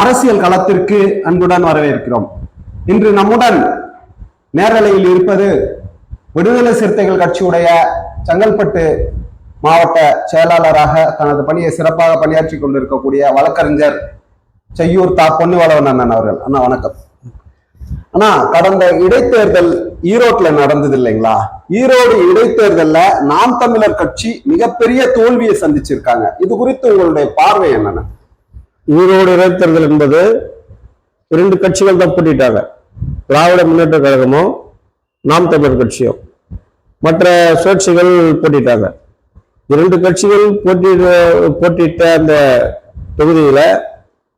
அரசியல் களத்திற்கு அன்புடன் வரவேற்கிறோம். இன்று நம்முடன் நேரலையில் இருப்பது விடுதலை சிறுத்தைகள் கட்சியுடைய செங்கல்பட்டு மாவட்ட செயலாளராக தனது பணியை சிறப்பாக பணியாற்றி கொண்டிருக்கக்கூடிய வழக்கறிஞர் செய்யூர் தா பொன்னிவளவன் அண்ணன் அவர்கள். அண்ணா வணக்கம். அண்ணா கடந்த இடைத்தேர்தல் ஈரோட்ல நடந்தது இல்லைங்களா? ஈரோடு இடைத்தேர்தல்ல நாம் தமிழர் கட்சி மிகப்பெரிய தோல்வியை சந்திச்சிருக்காங்க. இது குறித்து உங்களுடைய பார்வை என்னென்ன? ஈரோடு இடைத்தேர்தல் என்பது இரண்டு கட்சிகள் தான் போட்டிட்டாங்க. திராவிட முன்னேற்ற கழகமும் நாம் தமிழர் கட்சியும். மற்ற சுழற்சிகள் போட்டிட்டாங்க. இரண்டு கட்சிகள் போட்டியிட போட்டியிட்ட அந்த தொகுதியில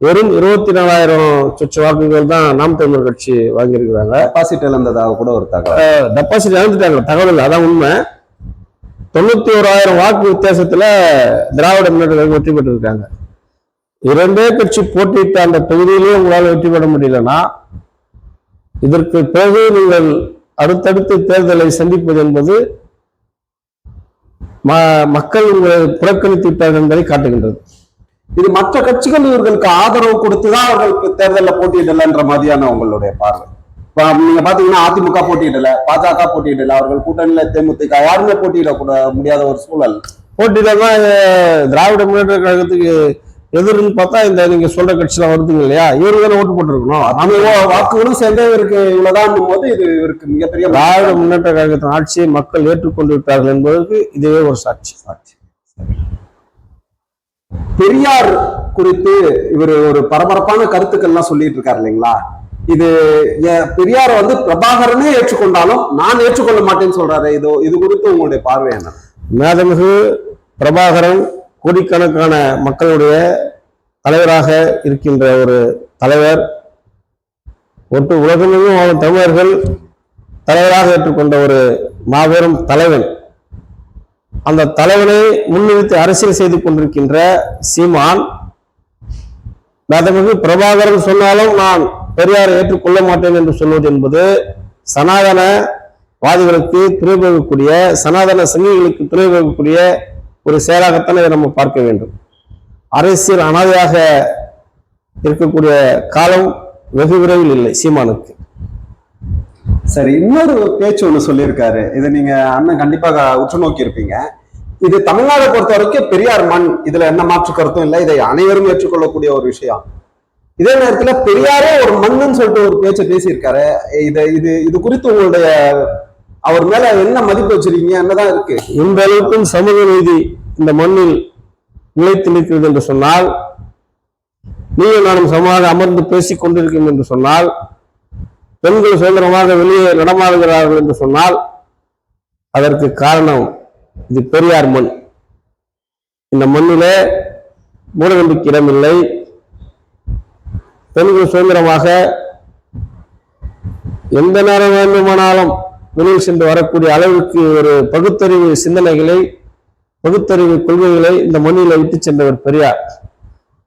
வெறும் இருபத்தி நாலாயிரம் சொச்ச வாக்குகள் தான் நாம் தமிழர் கட்சி வாங்கியிருக்கிறாங்க. டெபாசிட் இழந்ததாக கூட ஒரு தகவல். டெபாசிட் இழந்துட்டாங்க. தகவல் இல்லை, அதான் உண்மை. தொண்ணூத்தி ஓராயிரம் வாக்கு வித்தியாசத்துல திராவிட முன்னேற்ற கழகம் வெற்றி பெற்றிருக்காங்க. இரண்டே கட்சி போட்டியிட்ட அந்த தொகுதியிலே உங்களால் வெற்றி பெற முடியலன்னா இதற்கு பிறகு நீங்கள் அடுத்தடுத்து தேர்தலை சந்திப்பது என்பது மக்கள் உங்களை புறக்கணித்து விட்டார்கள் என்பதை காட்டுகின்றது. இது மற்ற கட்சிகள் இவர்களுக்கு ஆதரவு கொடுத்துதான் அவர்களுக்கு தேர்தலில் போட்டியிடலன்ற மாதிரியான உங்களுடைய பார்வை. இப்ப நீங்க பாத்தீங்கன்னா அதிமுக போட்டியிடல பாஜக போட்டியிடல அவர்கள் கூட்டணியில தேமுதிக யாருமே போட்டியிட கூட முடியாத ஒரு சூழல். போட்டியில தான் திராவிட முன்னேற்ற கழகத்துக்கு எதிர்ன்னு பார்த்தா இந்த நீங்க சொல்ற கட்சிலாம் வருதுங்க இல்லையா? இவருக்கு தானே ஓட்டு போட்டிருக்கணும். இவ்வளவு வாக்குகளும் சேர்ந்தே இவருக்கு இவ்வளவுதான் போது இது இவருக்கு மிகப்பெரிய திராவிட முன்னேற்ற கழகத்தின் ஆட்சியை மக்கள் ஏற்றுக்கொண்டு விட்டார்கள் என்பதற்கு இதுவே ஒரு சாட்சி. சாட்சி. பெரியார் குறித்து இவர் ஒரு பரபரப்பான கருத்துக்கள்லாம் சொல்லிட்டு இருக்காரு இல்லைங்களா? இது பெரியார் வந்து பிரபாகரனே ஏற்றுக்கொண்டாலும் நான் ஏற்றுக்கொள்ள மாட்டேன்னு சொல்றாரு. இது இது குறித்து உங்களுடைய பார்வை என்ன? மேதமிகு பிரபாகரன் கோடிக்கணக்கான மக்களுடைய தலைவராக இருக்கின்ற ஒரு தலைவர் ஒட்டு உலகமெங்கும் வாழும் தமிழர்கள் தலைவராக ஏற்றுக்கொண்ட ஒரு மாபெரும் தலைவன். அந்த தலைவனை முன்னிறுத்தி அரசியல் செய்து கொண்டிருக்கின்ற சீமான் மேதமிகு பிரபாகரன் சொன்னாலும் நான் பெரியாரை ஏற்றுக்கொள்ள மாட்டேன் என்று சொல்வது என்பது சனாதன வாதிகளுக்கு துணைபோகக்கூடிய சனாதன சங்கிகளுக்கு திரும்பக்கூடிய ஒரு செயலாகத்தான் இதை நம்ம பார்க்க வேண்டும். அரசியல் அனாதையாக இருக்கக்கூடிய காலம் வெகு விரைவில் இல்லை சீமானுக்கு. சரி இன்னொரு பேச்சு ஒண்ணு சொல்லியிருக்காரு. இதை நீங்க அண்ணன் கண்டிப்பாக உற்று நோக்கி இருப்பீங்க. இது தமிழ்நாடு பொறுத்த வரைக்கும் பெரியார் மண் இதுல என்ன மாற்று கருத்தும் இல்லை இதை அனைவரும் ஏற்றுக்கொள்ளக்கூடிய ஒரு விஷயம். இதே நேரத்துல பெரியாரே ஒரு மண்ணுன்னு சொல்லிட்டு ஒரு பேச்சை பேசியிருக்காரு. இது இது இது குறித்து உங்களுடைய அவர் மேல என்ன மதிப்பு வச்சிருக்கீங்க? என்னதான் இருக்கு? இந்த அளவுக்கும் சமூக நீதி இந்த மண்ணில் நிலைத்து நிற்கிறது என்று சொன்னால் நீங்கள் நானும் சமமாக அமர்ந்து பேசிக் கொண்டிருக்கும் என்று சொன்னால் பெண்கள் சுதந்திரமாக வெளியே நடமாடுகிறார்கள் என்று சொன்னால் அதற்கு காரணம் இது பெரியார் மண். இந்த மண்ணிலே மூடநம்பிக்கை இடமில்லை. பெண்கள் சுதந்திரமாக எந்த நேரம் வேண்டுமானாலும் வெளியில் சென்று வரக்கூடிய அளவுக்கு ஒரு பகுத்தறிவு சிந்தனைகளை பகுத்தறிவு கொள்கைகளை இந்த மண்ணில் விட்டு சென்றவர் பெரியார்.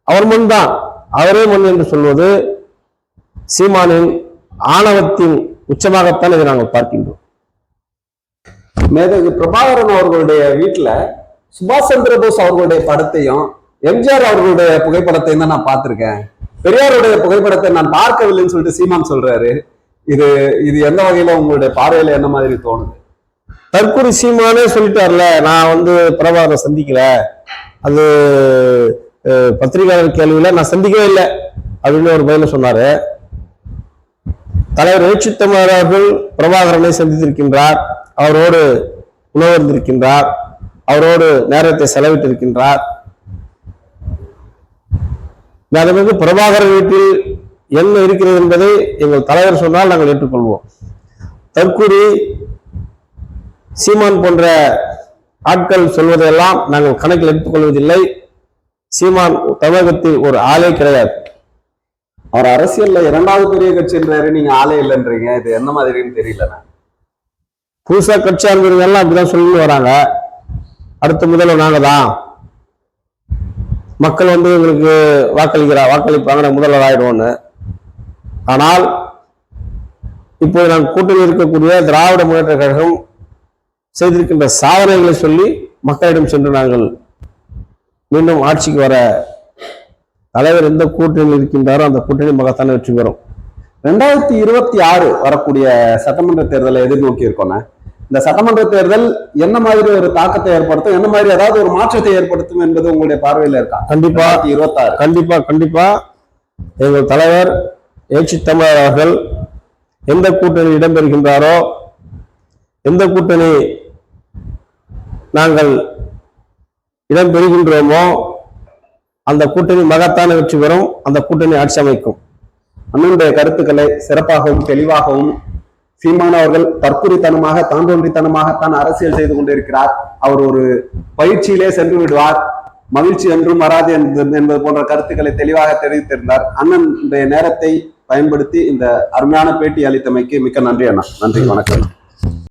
அவர் மண் தான். அவரே மண் என்று சொல்வது சீமானின் ஆணவத்தின் உச்சமாகத்தான் இதை நாங்கள் பார்க்கின்றோம். மேதகு பிரபாகரன் அவர்களுடைய வீட்டுல சுபாஷ் சந்திர போஸ் அவர்களுடைய படத்தையும் எம்ஜிஆர் அவர்களுடைய புகைப்படத்தையும் தான் நான் பார்த்திருக்கேன். பெரியாருடைய புகைப்படத்தை நான் பார்க்கவில்லைன்னு சொல்லிட்டு சீமான் சொல்றாரு. இது இது எந்த வகையில உங்களுடைய பார்வையில என்ன மாதிரி தோணுது? தற்கொலை சீமானே சொல்லிட்டார்ல. நான் வந்து பிரபாகரை சந்திக்கல அது பத்திரிகையாளர் கேள்வியில நான் சந்திக்கவே இல்லை அப்படின்னு ஒரு பதில சொன்னாரு. தலைவர் எழுச்சி அவர்கள் பிரபாகரனை சந்தித்திருக்கின்றார். அவரோடு உணவருந்திருக்கின்றார். அவரோடு நேரத்தை செலவிட்டிருக்கின்றார். அதற்கு பிரபாகரன் வீட்டில் என்ன இருக்கிறது என்பதை எங்கள் தலைவர் சொன்னால் நாங்கள் ஏற்றுக்கொள்வோம். தற்கூரி சீமான் போன்ற ஆட்கள் சொல்வதையெல்லாம் நாங்கள் கணக்கில் எடுத்துக்கொள்வதில்லை சீமான் தமிழகத்தில் ஒரு ஆளே கிடையாது. அவர் அரசியல்ல இரண்டாவது பெரிய கட்சின்றாரு நீங்க ஆளே இல்லைன்றீங்க. இது என்ன மாதிரின்னு தெரியல. புதுசா கட்சி ஆரம்பிக்கிறவங்க எல்லாம் அப்படிதான் சொல்லிட்டு வராங்க. அடுத்த முதல்வர் நாங்க தான் மக்கள் வந்து எங்களுக்கு வாக்களிக்கிறா வாக்களிப்பாங்க முதல்வர் ஆயிடுவோன்னு ஆனால் இப்போது நான் கூட்டணியில் இருக்கக்கூடிய திராவிட முன்னேற்ற கழகம் செய்திருக்கின்ற சாதனைகளை சொல்லி மக்களிடம் சென்று நாங்கள் மீண்டும் ஆட்சிக்கு வர தலைவர் எந்த கூட்டணியில் இருக்கின்றாரோ அந்த கூட்டணி மகத்தான வெற்றி பெறும். ரெண்டாயிரத்தி இருபத்தி ஆறு வரக்கூடிய சட்டமன்ற தேர்தலை எதிர்நோக்கி இருக்கோண்ணே இந்த சட்டமன்ற தேர்தல் என்ன மாதிரி ஒரு தாக்கத்தை ஏற்படுத்தும் என்ன மாதிரி ஏதாவது ஒரு மாற்றத்தை ஏற்படுத்தும் என்பது உங்களுடைய பார்வையில இருக்கா? கண்டிப்பா. இருபத்தாறு. கண்டிப்பா கண்டிப்பா. எங்கள் தலைவர் ஏச்சி தமிழர் அவர்கள் எந்த கூட்டணி இடம்பெறுகின்றாரோ எந்த கூட்டணி நாங்கள் இடம்பெறுகின்றோமோ அந்த கூட்டணி மகத்தான வெற்றி பெறும் அந்த கூட்டணி ஆட்சி அமைக்கும். அண்ணனுடைய கருத்துக்களை சிறப்பாகவும் தெளிவாகவும் சீமான் அவர்கள் தற்குறித்தனமாக தான் அரசியல் செய்து கொண்டிருக்கிறார். அவர் ஒரு பயிற்சியிலே சென்று விடுவார். மகிழ்ச்சி என்றும் வராது என்பது என்பது போன்ற கருத்துக்களை தெளிவாக தெரிவித்திருந்தார். அண்ணனுடைய நேரத்தை பயன்படுத்தி இந்த அருமையான பேட்டி அளித்தமைக்கு மிக்க நன்றி அண்ணா. நன்றி வணக்கம்.